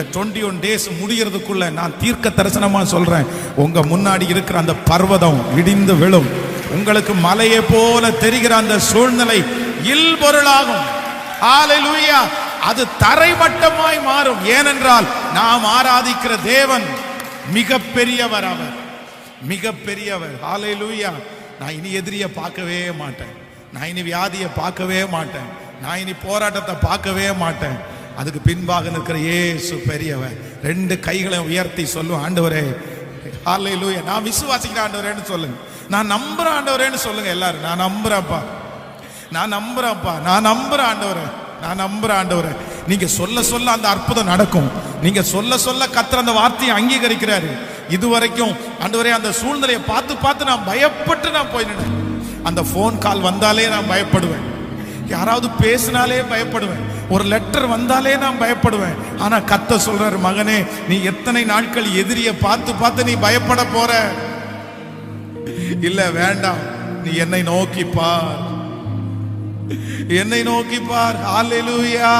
இந்த twenty one days முடிகிறதுக்குள்ள நான் தீர்க்க தரிசனமாக சொல்கிறேன் உங்க முன்னாடி இருக்கிற அந்த பர்வதம் இடிந்து விழும். உங்களுக்கு மலையை போல தெரிகிற அந்த சூழ்நிலை இல்பொருளாகும். ஹalleluya அது தரைமட்டமாய் மாறும். ஏனென்றால் நாம் ஆராதிக்கிற தேவன் மிக பெரியவர் அவர். மிக பெரியவர் ஹalleluya நான் இனி எதிரியை பார்க்கவே மாட்டேன். நான் இனி வியாதியை பார்க்கவே மாட்டேன். நான் இனி போராட்டத்தை பார்க்கவே மாட்டேன். அதுக்கு பின்பாக நிற்கிற ஏசு பெரியவன். ரெண்டு கைகளை உயர்த்தி சொல்லும் ஆண்டவரே. ஹalleluya. நான் விசுவாசிக்கிற ஆண்டவரேன்னு சொல்லுங்க. நான் நம்புற ஆண்டவரேன்னு சொல்லுங்க எல்லாரும். நான் நம்புறேன்ப்பா. நான் நம்புறேன்ப்பா. நான் நம்புறேன் ஆண்டவரே. நான் நம்புறேன் ஆண்டவரே. நீங்க சொல்ல சொல்ல அந்த அற்புதம் நடக்கும். நீங்க சொல்ல சொல்ல கத்துற அந்த வார்த்தையை அங்கீகரிக்கிறாரு. இதுவரைக்கும் ஆண்டவரே அந்த சூழ்நிலையை பார்த்து பார்த்து நான் பயப்பட்டு நான் போய் அந்த ஃபோன் கால் வந்தாலே நான் பயப்படுவேன். யாராவது பேசினாலே பயப்படுவேன். ஒரு லெட்டர் வந்தாலே நான் பயப்படுவேன். ஆனா கத்த சொல்றாரு மகனே நீ எத்தனை நாட்கள் எதிரிய பார்த்து பார்த்து நீ பயப்பட போற? இல்ல வேண்டாம். நீ என்னை நோக்கி பார். என்னை நோக்கி பார். ஆலையிலூயா